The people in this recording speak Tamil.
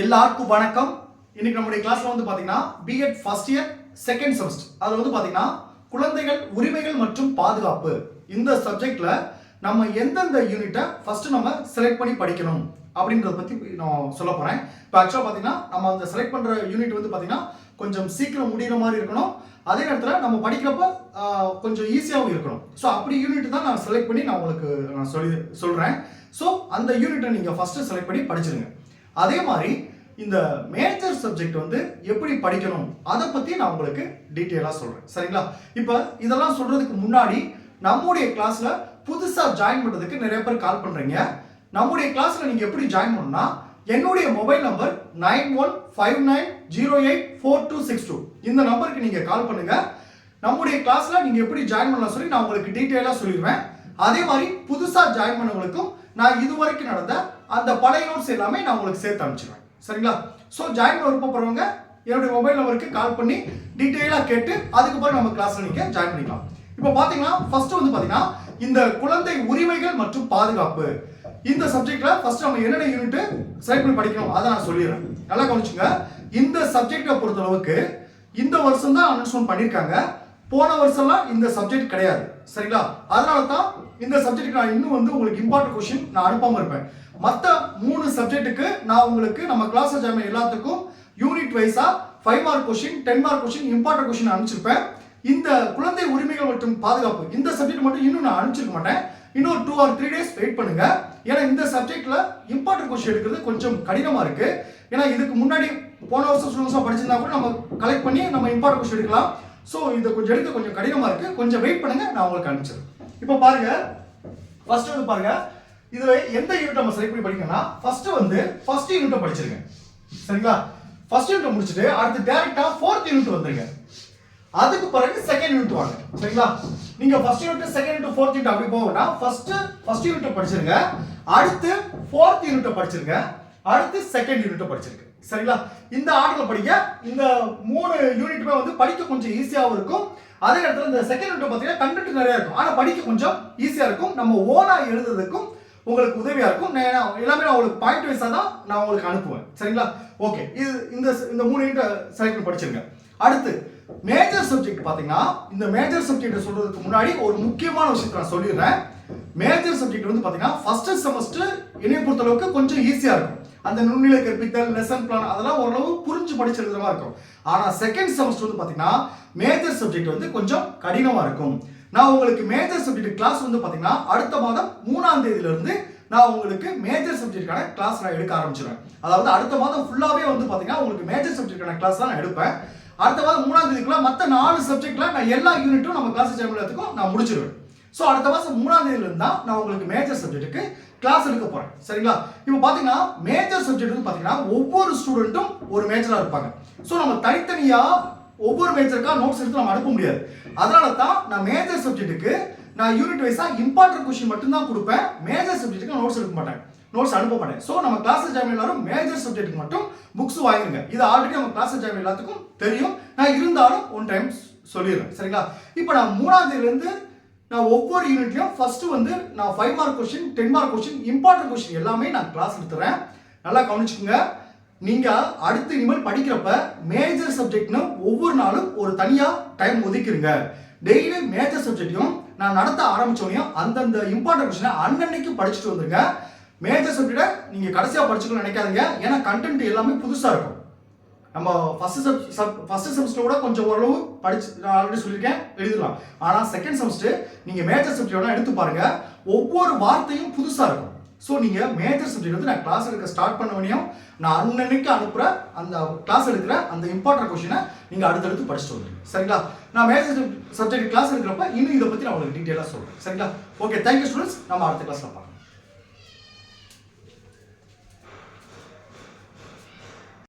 எல்லாருக்கும் வணக்கம். இன்னைக்கு நம்முடைய கிளாஸ்ல வந்து பாத்தீங்கன்னா BEd first year second semester அதுல வந்து பாத்தீங்கன்னா குழந்தைகள் உரிமைகள் மற்றும் பாதுகாப்பு. இந்த சப்ஜெக்ட்ல நம்ம எந்தெந்த யூனிட்டை ஃபர்ஸ்ட் நம்ம செலக்ட் பண்ணி படிக்கணும் அப்படின்றத பத்தி நான் சொல்ல போறேன். இப்போ ஆக்சுவலாக பார்த்தீங்கன்னா நம்ம அந்த செலக்ட் பண்ற யூனிட் வந்து பாத்தீங்கன்னா கொஞ்சம் சீக்கிரம் முடிகிற மாதிரி இருக்கணும். அதே நேரத்தில் நம்ம படிக்கிறப்ப கொஞ்சம் ஈஸியாகவும் இருக்கணும். ஸோ அப்படி யூனிட் தான் நான் செலக்ட் பண்ணி நான் உங்களுக்கு நான் சொல்லி சொல்கிறேன் ஸோ அந்த யூனிட்டை நீங்கள் ஃபஸ்ட்டு செலக்ட் பண்ணி படிச்சிருங்க. அதே மாதிரி இந்த மேஜர் சப்ஜெக்ட் வந்து எப்படி படிக்கணும்? அதை பற்றி நான் உங்களுக்கு டீட்டெயிலாக சொல்கிறேன் சரிங்களா? இப்போ இதெல்லாம் சொல்கிறதுக்கு முன்னாடி நம்முடைய கிளாஸில் புதுசாக ஜாயின் பண்ணுறதுக்கு நிறைய பேர் கால் பண்ணுறீங்க நம்முடைய கிளாஸில் நீங்கள் எப்படி ஜாயின் பண்ணணும்னா என்னுடைய mobile number nine one five nine zero eight four two six two இந்த நம்பருக்கு நீங்கள் கால் பண்ணுங்கள் நம்முடைய கிளாஸில் நீங்கள் எப்படி ஜாயின் பண்ணலாம் சொல்லி நான் உங்களுக்கு டீட்டெயிலாக சொல்லிடுவேன். அதே மாதிரி புதுசாக ஜாயின் பண்ணவங்களுக்கும் நான் இதுவரைக்கும் நடந்த அந்த பழைய நோட்ஸ் எல்லாமே நான் உங்களுக்கு சேர்த்து அனுப்பிச்சிடுவேன். சரிங்களா? ஸோ ஜாயின் பண்ண விருப்பப்படுறவங்க என்னுடைய மொபைல் நம்பருக்கு கால் பண்ணி டீட்டெயிலாக கேட்டு அதுக்கப்புறம் நம்ம கிளாஸில் நீங்கள் ஜாயின் பண்ணிக்கலாம். இப்போ பார்த்தீங்கன்னா ஃபர்ஸ்ட் வந்து பார்த்தீங்கன்னா இந்த குழந்தை உரிமைகள் மற்றும் பாதுகாப்பு. இந்த சப்ஜெக்ட்ல ஃபர்ஸ்ட் நம்ம என்னென்ன யூனிட் செலக்ட் பண்ணி படிக்கணும் அதை நான் சொல்லிடுறேன். நல்லா கவனிச்சுங்க இந்த சப்ஜெக்டை பொறுத்தளவுக்கு இந்த வருஷம் தான் அனௌன்ஸ்மெண்ட் பண்ணியிருக்காங்க போன வருஷம்லாம் இந்த சப்ஜெக்ட் கிடையாது. சரிங்களா? அதனால தான் இந்த சப்ஜெக்ட்டுக்கு நான் இன்னும் வந்து உங்களுக்கு இம்பார்ட்டன்ட் கொஷின் நான் அனுப்பாம இருப்பேன். மற்ற மூணு சப்ஜெக்ட்டுக்கு நான் உங்களுக்கு நம்ம கிளாஸ் ஜாமி எல்லாத்துக்கும் யூனிட் வைஸா five mark question ten mark question important question அனுப்பிச்சிருப்பேன். இந்த குழந்தை உரிமைகள் மற்றும் பாதுகாப்பு இந்த சப்ஜெக்ட் மட்டும் இன்னும் நான் அனுப்பிச்சிருக்க மாட்டேன். இன்னொரு two or three days wait பண்ணுங்க. ஏன்னா இந்த சப்ஜெக்ட்ல இம்பார்ட்டன்ட் கொஸ்டின் எடுக்கிறது கொஞ்சம் கடினமா இருக்கு. ஏன்னா இதுக்கு முன்னாடி போன வருஷம் ஸ்டூடெண்ட்ஸாக படிச்சிருந்தா கூட நம்ம கலெக்ட் பண்ணி நம்ம இம்பார்ட்டன்ட் கொஸ்டின் எடுக்கலாம். ஸோ இதை கொஞ்சம் எடுக்க கொஞ்சம் கடினமா இருக்கு. கொஞ்சம் வெயிட் பண்ணுங்க நான் உங்களுக்கு அனுப்பிச்சிடுறேன். இப்போ பாருங்க. ஃபர்ஸ்ட் வந்து பாருங்க. இதுல எந்த யூனிட் நம்ம செலக்ட் பண்ணி படிக்கணும்னா ஃபர்ஸ்ட் வந்து ஃபர்ஸ்ட் யூனிட்டை படிச்சிருங்க. சரிங்களா? ஃபர்ஸ்ட் யூனிட் முடிச்சுட்டு அடுத்து டேரக்டா ஃபோர்த் யூனிட் வந்துருங்க. அதுக்கு பிறகு செகண்ட் யூனிட் வாங்க. சரிங்களா? நீங்க first unit second unit fourth unit அப்படி போகணும்னா ஃபர்ஸ்ட் ஃபர்ஸ்ட் யூனிட் படிச்சிருங்க. அடுத்து ஃபோர்த் யூனிட் படிச்சிருங்க. அடுத்து செகண்ட் யூனிட் படிச்சிருங்க. சரிங்களா? இந்த ஆர்டர்ல படிக்க இந்த மூணு யூனிட்டுமே வந்து படிக்க கொஞ்சம் ஈஸியாகவும் இருக்கும். அதே இடத்துல இந்த செகண்ட் யூனிட் பார்த்தீங்கன்னா கண்டென்ட் நிறைய இருக்கும். ஆனால் படிக்க கொஞ்சம் ஈஸியாக இருக்கும். நம்ம ஓனாக எழுதுறதுக்கும் உங்களுக்கு உதவியா இருக்கும். நான் எல்லாமே நான் உங்களுக்கு பாயிண்ட் வைஸாக தான் நான் உங்களுக்கு அனுப்புவேன். சரிங்களா? ஓகே இது இந்த இந்த மூணு யூனிட்டை செலக்ட் பண்ணி படிச்சிருங்க. அடுத்து மேஜர் சப்ஜெக்ட் பார்த்தீங்கன்னா இந்த மேஜர் சப்ஜெக்ட் சொல்றதுக்கு முன்னாடி ஒரு முக்கியமான விஷயத்தை நான் சொல்லிடுறேன். மேஜர் சப்ஜெக்ட் வந்து பார்த்தீங்கன்னா ஃபர்ஸ்ட் செமஸ்டர் பொறுத்த பொறுத்தளவுக்கு கொஞ்சம் ஈஸியாக இருக்கும். அந்த நுண்ணிலை கற்பித்தல் லெசன் பிளான் அதெல்லாம் ஓரளவு புரிஞ்சு படிச்சு மாதிரி இருக்கும். ஆனால் செகண்ட் செமஸ்டர் வந்து பார்த்தீங்கன்னா மேஜர் சப்ஜெக்ட் வந்து கொஞ்சம் கடினமாக இருக்கும். நான் உங்களுக்கு மேஜர் சப்ஜெக்ட் கிளாஸ் வந்து பார்த்தீங்கன்னா அடுத்த மாதம் மூணாம் தேதியிலிருந்து நான் உங்களுக்கு மேஜர் சப்ஜெக்ட்டுக்கான கிளாஸ் நான் எடுக்க ஆரம்பிச்சிடுவேன் அதாவது அடுத்த மாதம் ஃபுல்லாகவே வந்து பார்த்தீங்கன்னா உங்களுக்கு மேஜர் சப்ஜெக்ட்டுக்கான கிளாஸ் தான் நான் எடுப்பேன். அடுத்த மாதம் மூணாம் தேதிக்குலாம் மற்ற நாலு சப்ஜெக்ட்லாம் நான் எல்லா யூனிட்டும் நம்ம கிளாஸ் ஜெமிலத்துக்கும் நான் முடிச்சிருவேன். ஸோ அடுத்த மாதம் மூணாம் தேதியிலிருந்து தான் நான் உங்களுக்கு மேஜர் சப்ஜெக்ட்டுக்கு கிளாஸ் எடுக்க போகிறேன் சரிங்களா? இப்போ பார்த்தீங்கன்னா மேஜர் சப்ஜெக்ட் வந்து பார்த்தீங்கன்னா ஒவ்வொரு ஸ்டூடெண்ட்டும் ஒரு மேஜராக இருப்பாங்க. ஸோ நம்ம தனித்தனியாக ஒவ்வொரு மேஜருக்காக நோட்ஸ் எடுத்து நம்ம அனுப்ப முடியாது. அதனால தான் நான் மேஜர் சப்ஜெக்ட்டுக்கு நான் யூனிட் வைஸாக இம்பார்ட்டன்ட் கொஸ்டின் மட்டும் தான் கொடுப்பேன். மேஜர் சப்ஜெக்ட்டுக்கு நோட்ஸ் எடுக்க மாட்டேன். நோட்ஸ் அனுப்ப மாட்டேன். ஸோ நம்ம கிளாஸ் ஜாயின் எல்லாரும் மேஜர் சப்ஜெக்ட்டுக்கு மட்டும் புக்ஸ் வாங்கிருங்க. இது ஆல்ரெடி நம்ம கிளாஸ் ஜாயின் எல்லாத்துக்கும் தெரியும். நான் இருந்தாலும் ஒன் டைம் சொல்லிடுறேன். சரிங்களா? இப்போ நான் மூணாம் தேதியிலேருந்து நான் ஒவ்வொரு யூனிட்லையும் ஃபர்ஸ்ட் வந்து நான் five mark question ten mark question important question எல்லாமே நான் கிளாஸ் எடுத்துறேன். நல்லா கவனிச்சுக்கோங்க. நீங்க அடுத்து இனிமேல் படிக்கிறப்ப மேஜர் சப்ஜெக்ட்னு ஒவ்வொரு நாளும் ஒரு தனியா டைம் ஒதுக்கிருங்க. டெய்லி மேஜர் சப்ஜெக்டையும் நான் நடத்த ஆரம்பிச்சோனையும் அந்தந்த இம்பார்ட்டன்ட் கொஸ்டினை அன்னன்னைக்கு படிச்சுட்டு வந்துருங்க. மேஜர் சப்ஜெக்டை நீங்க கடைசியா படிச்சுக்கணும்னு நினைக்காதீங்க. ஏன்னா கண்டென்ட் எல்லாமே புதுசா இருக்கும். நம்ம ஃபர்ஸ்ட் சப் சப் ஃபர்ஸ்ட் செமஸ்டரோட கொஞ்சம் ஓரளவு படிச்சு நான் ஆல்ரெடி சொல்லியிருக்கேன் எழுதலாம் ஆனால் செகண்ட் செமஸ்டர் நீங்கள் மேஜர் சப்ஜெக்ட் எடுத்து பாருங்கள் ஒவ்வொரு வார்த்தையும் புதுசாக இருக்கும். ஸோ நீங்கள் மேஜர் சப்ஜெக்ட் வந்து நான் கிளாஸ் எடுக்க ஸ்டார்ட் பண்ணவனையும் நான் அன்னன்னைக்கு அனுப்புகிற அந்த கிளாஸ் எடுக்கிற அந்த இம்பார்ட்டன்ட் கொஷினை நீங்கள் அடுத்தடுத்து படிச்சுட்டு வந்துருங்க. சரிங்களா? நான் மேஜர் சப்ஜெக்ட் கிளாஸ் எடுக்கிறப்ப இன்னும் இதை பற்றி நான் உங்களுக்கு டீட்டெயிலாக சொல்கிறேன் சரிங்களா? ஓகே தேங்க்யூ ஸ்டூடெண்ட்ஸ் நம்ம அடுத்த கிளாஸில் பார்க்கலாம்.